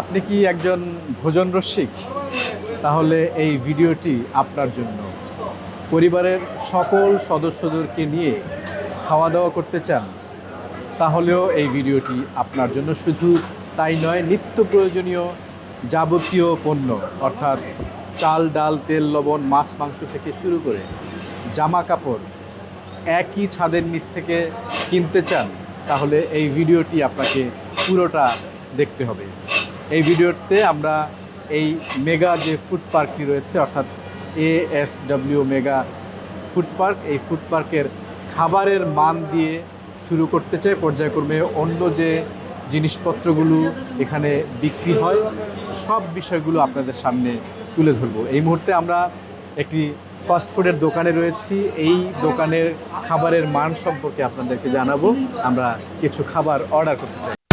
আপনি কি একজন ভোজন রসিক? তাহলে এই ভিডিওটি আপনার জন্য। পরিবারের সকল সদস্যদেরকে নিয়ে খাওয়া দাওয়া করতে চান, তাহলেও এই ভিডিওটি আপনার জন্য শুধু তাই নয়, নিত্য প্রয়োজনীয় যাবতীয় পণ্য, অর্থাৎ চাল, ডাল, তেল, লবণ, মাছ, মাংস থেকে শুরু করে জামা কাপড় একই ছাদের নিচ থেকে কিনতে চান, তাহলে এই ভিডিওটি আপনাকে পুরোটা দেখতে হবে। এই ভিডিওতে আমরা এই মেগা যে ফুড পার্কটি রয়েছে, অর্থাৎ A S mega food park, এই ফুড পার্কের খাবারের মান দিয়ে শুরু করতে চাই। পর্যায়ক্রমে অন্য যে জিনিসপত্রগুলো এখানে বিক্রি হয়, সব বিষয়গুলো আপনাদের সামনে তুলে ধরবো। এই মুহূর্তে আমরা একটি ফাস্ট ফুডের দোকানে রয়েছি। এই দোকানের খাবারের মান সম্পর্কে আপনাদেরকে জানাব। আমরা কিছু খাবার অর্ডার করতে চাই।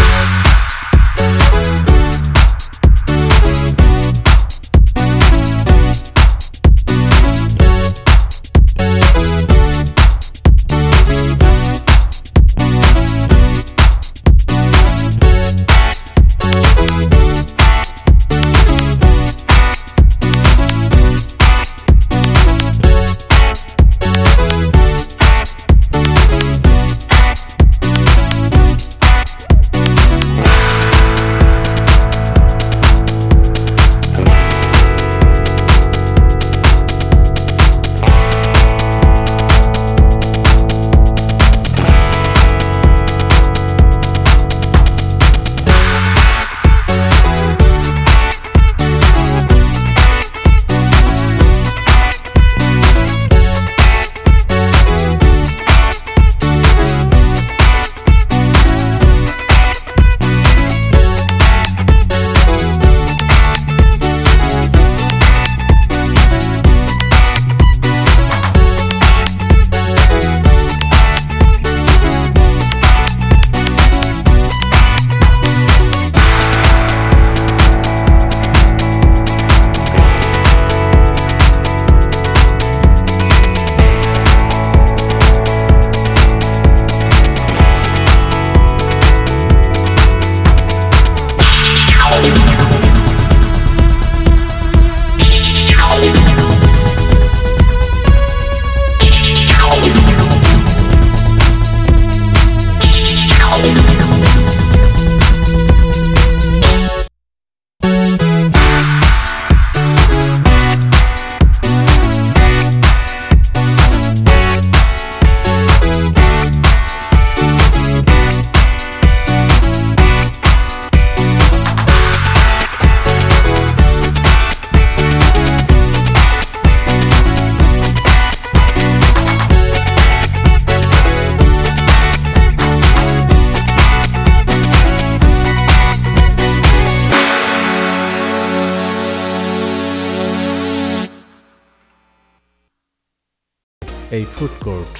এই ফুড কোর্ট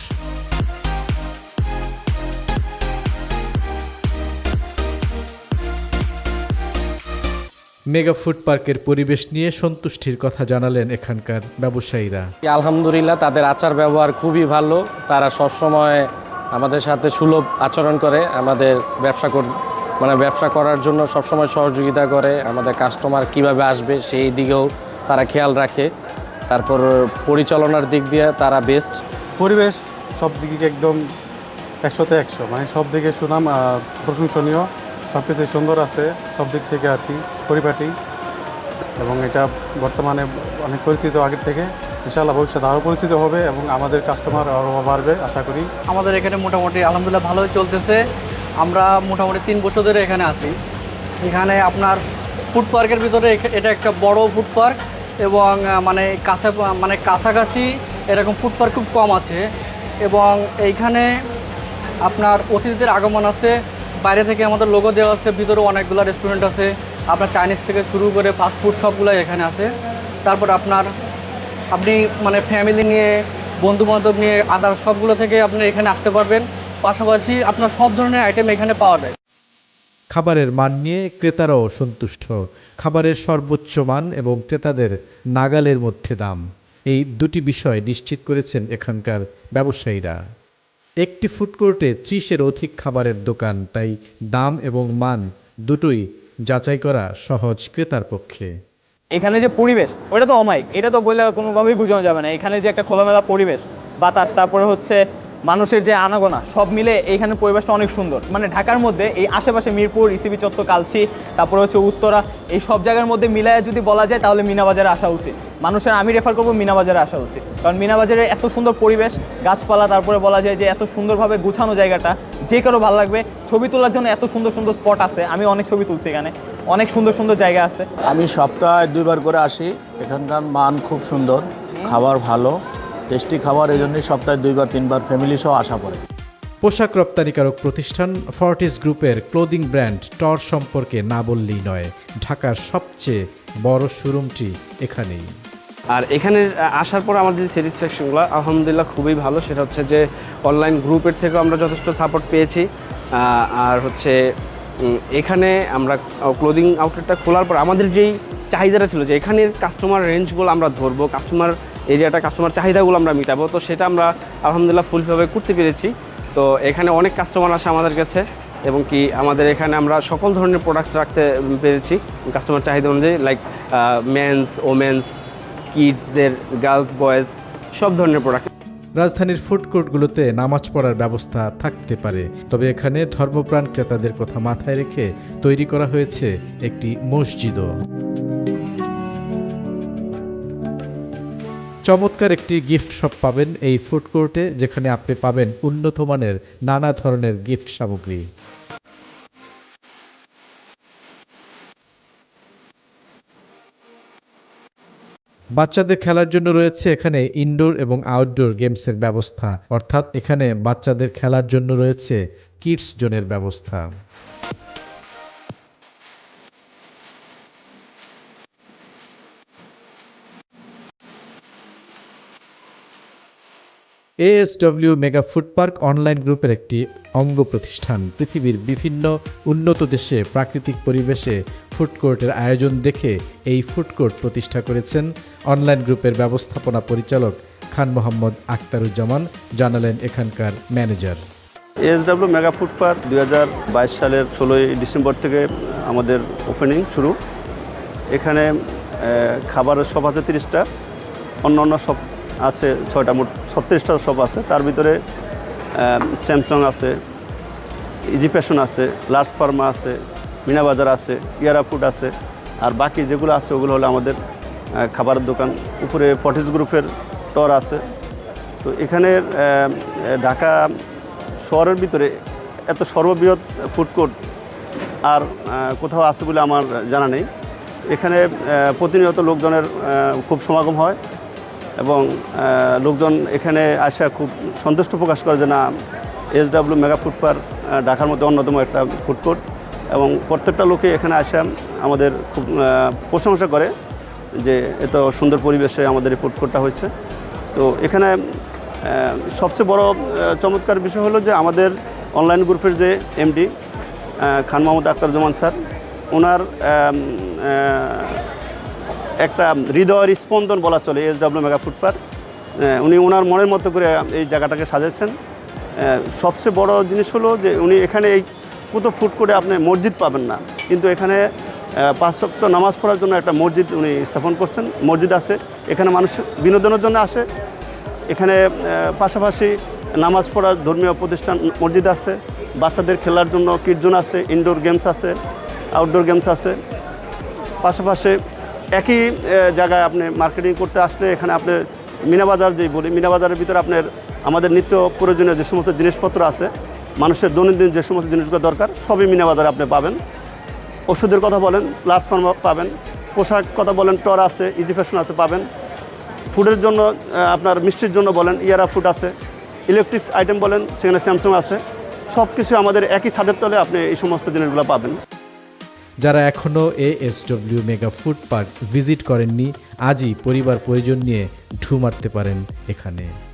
মেগা ফুড পার্কের পরিবেশ নিয়ে সন্তুষ্টির কথা জানালেন এখানকার ব্যবসায়ীরা। আলহামদুলিল্লাহ, তাদের আচার ব্যবহার খুবই ভালো। তারা সবসময় আমাদের সাথে সুলভ আচরণ করে, আমাদের ব্যবসা কর মানে ব্যবসা করার জন্য সবসময় সহযোগিতা করে, আমাদের কাস্টমার কীভাবে আসবে সেই দিকেও তারা খেয়াল রাখে। তারপর পরিচালনার দিক দিয়ে তারা বেস্ট পরিবেশ সব দিকে একদম একশোতে একশো। মানে সব দিকে সুনাম প্রশংসনীয়। সব কিছু সুন্দর আছে সব দিক থেকে আর কি পরিপাটি। এবং এটা বর্তমানে অনেক পরিচিত আগের থেকে। ইনশাআল্লাহ ভবিষ্যতে আরও পরিচিত হবে এবং আমাদের কাস্টমার আরও বাড়বে আশা করি। আমাদের এখানে মোটামুটি আলহামদুলিল্লাহ ভালোই চলতেছে। আমরা মোটামুটি তিন বছর ধরে এখানে আছি। এখানে আপনার ফুড পার্কের ভিতরে এটা একটা বড় ফুড পার্ক এবং মানে কাছা মানে কাছাকাছি এরকম পার্ক খুব কম আছে এবং এইখানে আপনার অতিথিদের আগমন আছে। বাইরে থেকে আমাদের লোগো দেওয়া আছে, ভিতরে অনেকগুলো রেস্টুরেন্ট আছে। আপনার চাইনিজ থেকে শুরু করে ফাস্ট ফুড সবগুলো এখানে আছে। তারপর আপনার আপনি মানে ফ্যামিলি নিয়ে বন্ধু বান্ধব নিয়ে আদার সবগুলো থেকে আপনি এখানে আসতে পারবেন। পাশাপাশি আপনার সব ধরনের আইটেম এখানে পাওয়া যায়। খাবারের মান নিয়ে ক্রেতারাও সন্তুষ্ট। খাবারের সর্বোচ্চ মান এবং ক্রেতাদের নাগালের মধ্যে দাম। এই দুটি বিষয় নিশ্চিত করেছেন এখানকার ব্যবসায়ীরা। একটি ফুড কোর্টে ত্রিশের অধিক খাবারের দোকান, তাই দাম এবং মান দুটোই যাচাই করা সহজ ক্রেতার পক্ষে। এখানে যে পরিবেশ, ওটা তো অমায়িক। এটা তো বললে কোনোভাবেই বোঝানো যাবে না। এখানে যে একটা খোলামেলা পরিবেশ, বাতাস, তারপরে হচ্ছে মানুষের যে আনাগোনা, সব মিলে এইখানে পরিবেশটা অনেক সুন্দর। মানে ঢাকার মধ্যে এই আশেপাশে মিরপুর, ইসিবি, চত্বর, কালসি, তারপরে হচ্ছে উত্তরা, এই সব জায়গার মধ্যে মিলায় যদি বলা যায় তাহলে মিনাবাজারে আসা উচিত। মানুষের আমি রেফার করব মিনাবাজারে আসা উচিত। কারণ মিনাবাজারে এত সুন্দর পরিবেশ, গাছপালা, তারপরে বলা যায় যে এত সুন্দরভাবে গুছানো জায়গাটা, যে কারও ভালো লাগবে, ছবি তোলার জন্য এত সুন্দর সুন্দর স্পট আছে, আমি অনেক ছবি তুলছি এখানে, অনেক সুন্দর সুন্দর জায়গা আছে। আমি সপ্তাহে দুইবার করে আসি, এখানকার মান খুব সুন্দর, খাবার ভালো টেস্টি খাবার এই জন্যই সপ্তাহে দুইবার তিনবার ফ্যামিলি সহ আসা পড়ে। পোশাক রপ্তানিকারক প্রতিষ্ঠান ফর্টিস গ্রুপের ক্লোদিং ব্র্যান্ড টর সম্পর্কে না বললেই নয় ঢাকার সবচেয়ে বড় শোরুমটি এখানেই। আর এখানে আসার পর আমাদের যে স্যাটিসফ্যাকশনগুলো আলহামদুলিল্লাহ খুবই ভালো। সেটা হচ্ছে যে অনলাইন গ্রুপের থেকেও আমরা যথেষ্ট সাপোর্ট পেয়েছি। আর হচ্ছে এখানে আমরা ক্লোদিং আউটলেটটা খোলার পর আমাদের যেই চাহিদাটা ছিল যে এখানের কাস্টমার রেঞ্জগুলো আমরা ধরবো কাস্টমার এরিয়াটা কাস্টমার চাহিদাগুলো আমরা মিটাবো, তো সেটা আমরা আলহামদুলিল্লাহ ফুলভাবে করতে পেরেছি। তো এখানে অনেক কাস্টমার আসে আমাদের কাছে এবং কি আমাদের এখানে আমরা সকল ধরনের প্রোডাক্টস রাখতে পেরেছি কাস্টমার চাহিদা অনুযায়ী লাইক মেন্স ওমেন্স কিডসদের গার্লস বয়েজ সব ধরনের প্রোডাক্ট রাজধানীর ফুড কোর্টগুলোতে নামাজ পড়ার ব্যবস্থা থাকতে পারে, তবে এখানে ধর্মপ্রাণ ক্রেতাদের কথা মাথায় রেখে তৈরি করা হয়েছে একটি মসজিদও। চমৎকার একটি গিফট শপ পাবেন এই ফুড কোর্টে যেখানে আপনি পাবেন উন্নত মানের নানা ধরনের গিফট সামগ্রী। বাচ্চাদের খেলার জন্য রয়েছে এখানে ইনডোর এবং আউটডোর গেমসের ব্যবস্থা। অর্থাৎ এখানে বাচ্চাদের খেলার জন্য রয়েছে কিডস জোনের ব্যবস্থা। ASW mega food park online গ্রুপের একটি অঙ্গ প্রতিষ্ঠান। পৃথিবীর বিভিন্ন উন্নত দেশে প্রাকৃতিক পরিবেশে ফুড কোর্টের আয়োজন দেখে এই ফুড কোর্ট প্রতিষ্ঠা করেছেন অনলাইন গ্রুপের ব্যবস্থাপনা পরিচালক খান মোহাম্মদ আক্তারুজ্জামান জানালেন এখানকার manager. SW mega food park দু হাজার বাইশ সালের ষোলোই ডিসেম্বর থেকে আমাদের ওপেনিং শুরু। এখানে খাবারের আছে তিরিশটা। অন্য অন্য শপ আছে, ছয়টা মোট ছত্রিশটা শপ আছে। তার ভিতরে স্যামসাং আছে ইজি ফ্যাশন আছে লার্জ ফার্মা আছে মিনা বাজার আছে ইয়ারা ফুড আছে, আর বাকি যেগুলো আছে, ওগুলো হলো আমাদের খাবারের দোকান। উপরে ফর্টিস গ্রুপের টর আছে। তো এখানে ঢাকা শহরের ভিতরে এত সর্ববৃহৎ ফুড কোর্ট আর কোথাও আছে বলে আমার জানা নেই। এখানে প্রতিনিয়ত লোকজনের খুব সমাগম হয়। এবং লোকজন এখানে আসা খুব সন্তুষ্ট প্রকাশ করে যে না এসডাব্লিউ মেগা ফুড পার্ক ঢাকার মধ্যে অন্যতম একটা ফুড কোর্ট এবং প্রত্যেকটা লোকে এখানে আসা আমাদের খুব প্রশংসা করে যে এত সুন্দর পরিবেশে আমাদের এই ফুড কোর্টটা হয়েছে। তো এখানে সবচেয়ে বড় চমৎকার বিষয় হলো যে আমাদের অনলাইন গ্রুপের যে এমডি খান মোহাম্মদ আক্তারুজ্জামান স্যার, ওনার একটা হৃদয়ের স্পন্দন বলা চলে S W mega food park উনি ওনার মনের মতো করে এই জায়গাটাকে সাজাচ্ছেন আহ, সবচেয়ে বড় জিনিস হলো যে উনি এখানে এই কত ফুড করে আপনি মসজিদ পাবেন না। কিন্তু এখানে আহ, পাঁচ সপ্তাহ নামাজ পড়ার জন্য একটা মসজিদ উনি স্থাপন করছেন। মসজিদ আছে এখানে মানুষ বিনোদনের জন্য আসে। এখানে পাশাপাশি নামাজ পড়ার ধর্মীয় প্রতিষ্ঠান মসজিদ আছে। বাচ্চাদের খেলার জন্য কিডজোন আছে ইনডোর গেমস আছে আউটডোর গেমস আছে। পাশাপাশি একই জায়গায় আপনি মার্কেটিং করতে আসলে এখানে আপনি মিনাবাজার যেই বলি, মিনাবাজারের ভিতরে আপনার আমাদের নিত্য প্রয়োজনীয় যে সমস্ত জিনিসপত্র আছে, মানুষের দৈনন্দিন যে সমস্ত জিনিসগুলো দরকার, সবই মিনাবাজারে আপনি পাবেন। ওষুধের কথা বলেন প্ল্যাটফর্ম পাবেন, পোশাক কথা বলেন, টর আছে ইজি ফ্যাশন আছে পাবেন। ফুডের জন্য আপনার মিষ্টির জন্য বলেন, ইয়ারা ফুড আছে। ইলেকট্রিক্স আইটেম বলেন, সেখানে স্যামসাং আছে। সব কিছু আমাদের একই ছাদের তলে আপনি এই সমস্ত জিনিসগুলো পাবেন। যারা এখনও A ASW mega food park visit করেননি, আজই পরিবার পরিজন নিয়ে ঢু মারতে পারেন এখানে।